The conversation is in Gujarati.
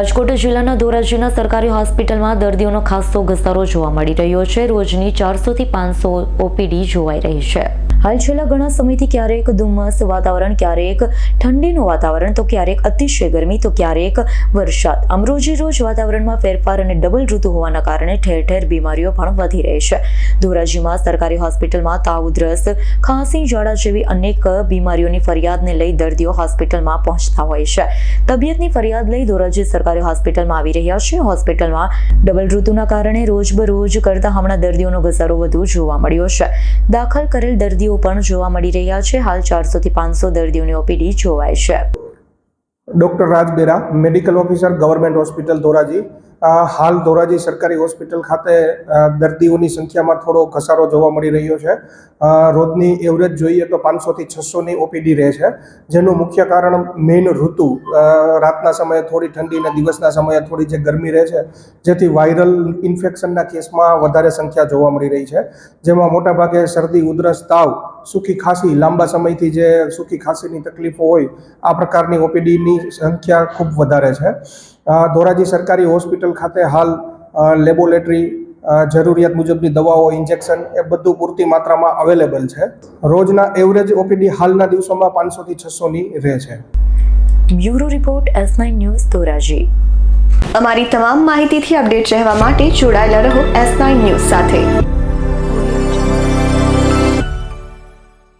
રાજકોટ જિલ્લાના ધોરાજીના સરકારી હોસ્પિટલમાં દર્દીઓનો ખાસો ઘસારો જોવા મળી રહ્યો છે. રોજની ચારસોથી પાંચસો ઓપીડી જોવાઈ રહી છે. હાલ છેલ્લા ઘણા સમયથી ક્યારેક ધુમ્મસ વાતાવરણ, ક્યારેક ઠંડીનું વાતાવરણ, તો ક્યારેક અતિશય ગરમી, તો ક્યારેક વરસાદ. આમ રોજે રોજ વાતાવરણમાં ફેરફાર અને ડબલ ઋતુ હોવાના કારણે ઠેર ઠેર બીમારીઓ પણ વધી રહી છે. ધોરાજીમાં સરકારી હોસ્પિટલમાં તાવ ઉધરસ ખાંસી ઝાડા જેવી અનેક બીમારીઓની ફરિયાદને લઈ દર્દીઓ હોસ્પિટલમાં પહોંચતા હોય છે. તબિયતની ફરિયાદ લઈ ધોરાજી સરકારી હોસ્પિટલમાં આવી રહ્યા છે. હોસ્પિટલમાં ડબલ ઋતુના કારણે રોજબરોજ કરતા હમણાં દર્દીઓનો ઘસારો વધુ જોવા મળ્યો છે. દાખલ કરેલ દર્દીઓ પણ જોવા મળી રહ્યા છે. હાલ ચારસોથી પાંચસો દર્દીઓની ઓપીડી જોવાય છે. Doctor Raj Bera, medical officer, government hospital Dhoraji હાલ ધોરાજી સરકારી હોસ્પિટલ ખાતે દર્દીઓની સંખ્યામાં થોડો ઘસારો જોવા મળી રહ્યો છે. રોજની એવરેજ જોઈએ તો પાંચસોથી છસોની ઓપીડી રહે છે. જેનું મુખ્ય કારણ મેઇન ઋતુ રાતના સમયે થોડી ઠંડી અને દિવસના સમયે થોડી જે ગરમી રહે છે, જેથી વાયરલ ઇન્ફેક્શનના કેસમાં વધારે સંખ્યા જોવા મળી રહી છે. જેમાં મોટાભાગે શરદી, ઉધરસ, તાવ સૂકી ખાંસી, લાંબા સમયથી જે સૂકી ખાંસીની તકલીફો હોય, આ પ્રકારની ઓપીડીની સંખ્યા ખૂબ વધારે છે. ધોરાજી સરકારી હોસ્પિટલ ખાતે હાલ લેબોરેટરી જરૂરિયાત મુજબની દવાઓ, ઇન્જેક્શન એ બધું પૂરતી માત્રામાં અવેલેબલ છે. રોજના એવરેજ ઓપીડી હાલના દિવસોમાં પાંચસોથી છસોની રહે છે. Bureau report S nine news Dhoraji. અમારી તમામ માહિતીથી અપડેટ રહેવા માટે જોડાયેલા રહો એસ નાઇન ન્યૂઝ સાથે.